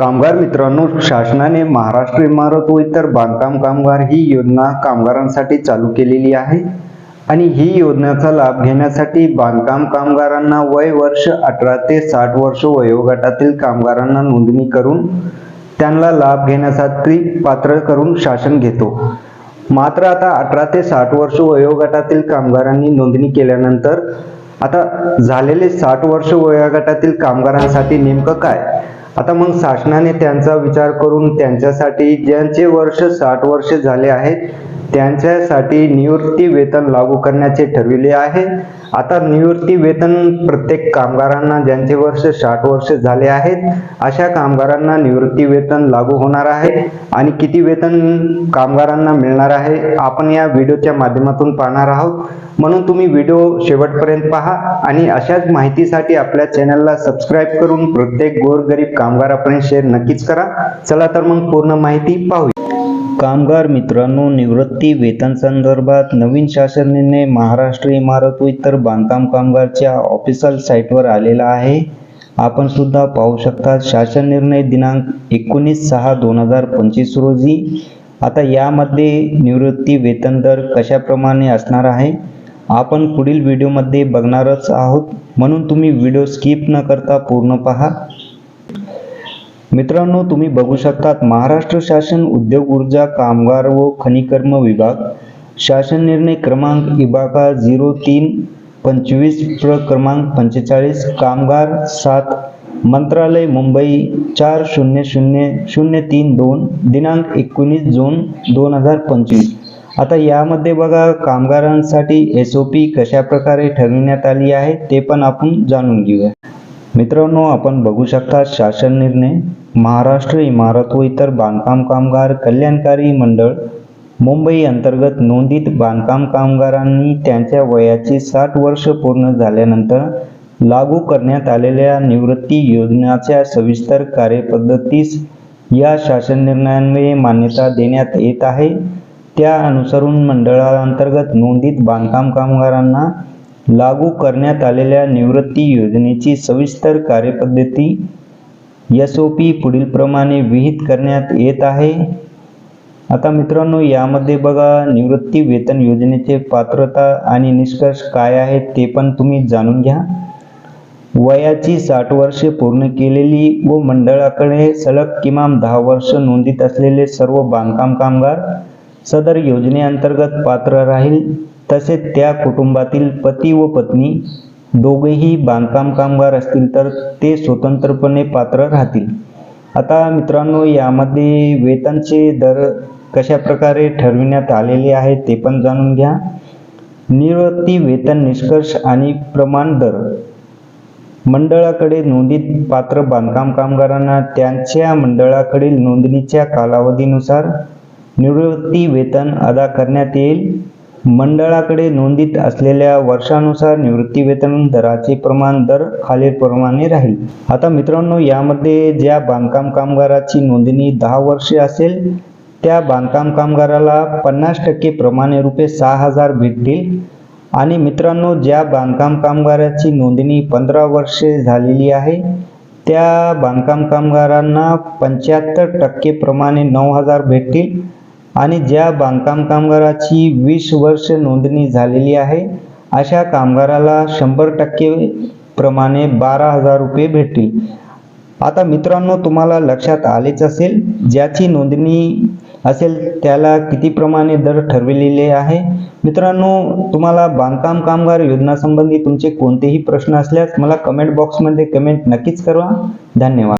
कामगार मित्रांनो शासनाने महाराष्ट्र इमारत व इतर बांधकाम कामगार ही योजना कामगारांसाठी चालू केलेली आहे. आणि ही योजनेचा लाभ घेण्यासाठी बांधकाम कामगारांना वय वर्ष अठरा ते साठ वर्ष वयोगटातील कामगारांना नोंदणी करून त्यांना लाभ घेण्यासाठी पात्र करून शासन घेतो. मात्र आता अठरा ते साठ वर्ष वयोगटातील कामगारांनी नोंदणी केल्यानंतर आता झालेले साठ वर्ष वयोगटातील कामगारांसाठी नेमकं काय? आता मग शासनाने त्यांचा विचार करून त्यांच्यासाठी ज्यांचे वर्ष साठ वर्ष झाले आहेत त्यांच्यासाठी निवृत्ती वेतन लागू करण्याचे ठरविले आहे. आता निवृत्ती वेतन प्रत्येक कामगारांना ज्यांचे वर्ष साठ वर्ष झाले आहेत अशा कामगारांना निवृत्ती वेतन लागू होणार आहे. आणि किती वेतन कामगारांना मिळणार आहे आपण या व्हिडिओच्या माध्यमातून पाहणार आहोत. म्हणून तुम्ही व्हिडिओ शेवटपर्यंत पहा आणि अशाच माहितीसाठी आपल्या चॅनलला सबस्क्राईब करून प्रत्येक गोरगरीब कामगारापर्यंत शेअर नक्कीच करा. चला तर मग पूर्ण माहिती पाहूया. कामगार मित्रांनो निवृत्ती वेतन संदर्भात नवीन शासन निर्णय महाराष्ट्र इमारत व इतर बांधकाम कामगारच्या ऑफिशियल साईटवर आलेला आहे. आपण सुद्धा पाहू शकता शासन निर्णय दिनांक एकोणीस सहा दोन हजार पंचवीस रोजी. आता यामध्ये निवृत्ती वेतन दर कशाप्रमाणे असणार आहे? आपण पुढील व्हिडिओमध्ये बघणारच आहोत. म्हणून तुम्ही व्हिडिओ स्किप न करता पूर्ण पहा. मित्रांनो तुम्ही बघू शकतात महाराष्ट्र शासन उद्योग ऊर्जा कामगार व खनिकर्म विभाग. शासन निर्णय क्रमांक इबाका झिरो तीन पंचवीस प्र क्रमांक पंचेचाळीस कामगार सात मंत्रालय मुंबई चार शून्य शून्य शून्य तीन दोन दिनांक एकोणीस जून दोन हजार पंचवीस. आता यामध्ये बघा कामगारांसाठी एस ओ पी कशा प्रकारे ठरविण्यात आली आहे ते पण आपण जाणून घेऊया. मित्रांनो आपण बघू शकता शासन निर्णय. महाराष्ट्र इमारत व इतर बांधकाम कामगार कल्याणकारी मंडळ मुंबई अंतर्गत नोंदीत बांधकाम कामगारांनी त्यांच्या वयाची साठ वर्ष पूर्ण झाल्यानंतर लागू करण्यात आलेल्या निवृत्ती योजनेच्या सविस्तर कार्यपद्धतीस या शासन निर्णयान्वये मान्यता देण्यात येत आहे. त्या अनुसरून मंडळाअंतर्गत नोंदीत बांधकाम कामगारांना लागू करण्यात आलेल्या निवृत्ती योजनेची सविस्तर कार्यपद्धती एस ओ पी पुढीलप्रमाणे विहित करण्यात येत आहे. आता मित्रांनो यामध्ये बघा निवृत्ती वेतन योजनेचे पात्रता आणि निष्कर्ष काय आहेत ते पण तुम्ही जाणून घ्या. वयाची साठ वर्षे पूर्ण केलेली व मंडळाकडे सलग किमान दहा वर्ष नोंदीत असलेले सर्व बांधकाम कामगार सदर योजनेअंतर्गत पात्र राहील. तसेच त्या कुटुंबातील पती व पत्नी दोघेही बांधकाम कामगार असतील तर ते स्वतंत्रपणे पात्र राहतील. आता मित्रांनो यामध्ये वेतनचे दर कशा प्रकारे ठरविण्यात आलेले आहे ते पण जाणून घ्या. निवृत्ती वेतन निष्कर्ष आणि प्रमाण दर. मंडळाकडे नोंदीत पात्र बांधकाम कामगारांना त्यांच्या मंडळाकडील नोंदणीच्या कालावधीनुसार निवृत्ती वेतन अदा करण्यात येईल. मंडळाकडे नोंदीत असलेल्या वर्षानुसार निवृत्तीवेतन दराचे प्रमाण दर खालीलप्रमाणे राहील. आता मित्रांनो यामध्ये ज्या बांधकाम कामगाराची नोंदणी दहा वर्षे असेल त्या बांधकाम कामगाराला पन्नास टक्के प्रमाणे रुपये सहा हजार भेटतील. आणि मित्रांनो ज्या बांधकाम कामगाराची नोंदणी पंधरा वर्षे झालेली आहे त्या बांधकाम कामगारांना पंच्याहत्तर टक्के प्रमाणे नऊ हजार भेटतील. आणि ज्या बांधकाम कामगाराची वीस वर्ष नोंदणी झालेली आहे अशा कामगाराला शंभर टक्के प्रमाणे बारा हजार रुपये भेटतील. आता मित्रांनो तुम्हाला लक्षात आलेच असेल ज्याची नोंदणी असेल त्याला किती प्रमाणे दर ठरविलेले आहे. मित्रांनो तुम्हाला बांधकाम कामगार योजनासंबंधी तुमचे कोणतेही प्रश्न असल्यास मला कमेंट बॉक्समध्ये कमेंट नक्कीच करा. धन्यवाद.